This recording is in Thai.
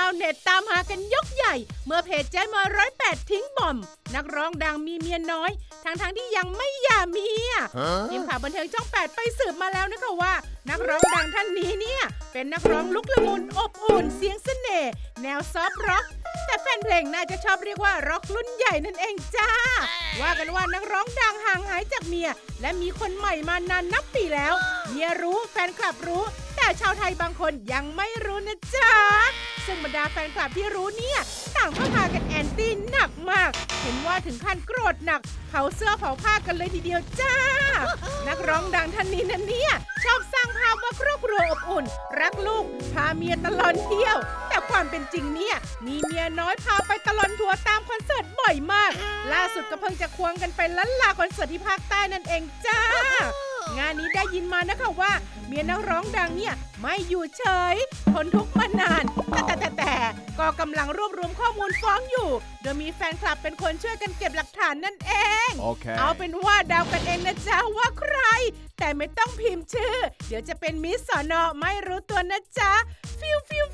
าวเน็ตตามหากันยกใหญ่ เมื่อเพจเจ๊มาร้อยแปดทิ้งบอม นักร้องดังมีเมียน้อย ทั้งๆที่ยังไม่หย่าเมียทีมข่าวบันเทิงช่อง8ไปสืบมาแล้วนะคะว่า นักร้องดังท่านนี้เนี่ย เป็นนักร้องลุกละมุนอบอุ่นเสียงเสน่ห์แนวซอฟต์ร็อกแต่แฟนเพลงน่าจะชอบเรียกว่าร็อกรุ่นใหญ่นั่นเองจ้า ว่ากันว่านักร้องดังห่างหายจากเมีย และมีคนใหม่มานานนับปีแล้ว เมียรู้แฟนคลับรู้ แต่ชาวไทยบางคนยังไม่รู้นะจ๊ะซึ่งบรรดาแฟนคลับที่รู้เนี่ย ต่างก็พากันแอนตี้หนักมาก เห็นว่าถึงขั้นโกรธหนักเผาเสื้อเผาผ้ากันเลยทีเดียวจ้า นักร้องดังท่านนี้นะเนี่ย ชอบสร้างภาพว่าครอบครัวอบอุ่น รักลูก พาเมียตลอดเที่ยว แต่ความเป็นจริงเนี่ยมีเมียน้อยพาไปตลอดทัวร์ตามคอนเสิร์ตบ่อยมาก ล่าสุดก็เพิ่งจะควงกันไปลันลาคอนเสิร์ตที่ภาคใต้นั่นเองจ้างานนี้ได้ยินมานะคะว่า เมียนักร้องดังเนี่ย ไม่อยู่เฉย ทนทุกข์มานาน ก็กำลังรวบรวมข้อมูลฟ้องอยู่ โดยมีแฟนคลับเป็นคนช่วยกันเก็บหลักฐานนั่นเอง Okay. เอาเป็นว่าเดาวกันเองนะจ๊ะว่าใคร แต่ไม่ต้องพิมพ์ชื่อ เดี๋ยวจะเป็นมิสสอนอไม่รู้ตัวนะจ๊ะ ฟิวฟิว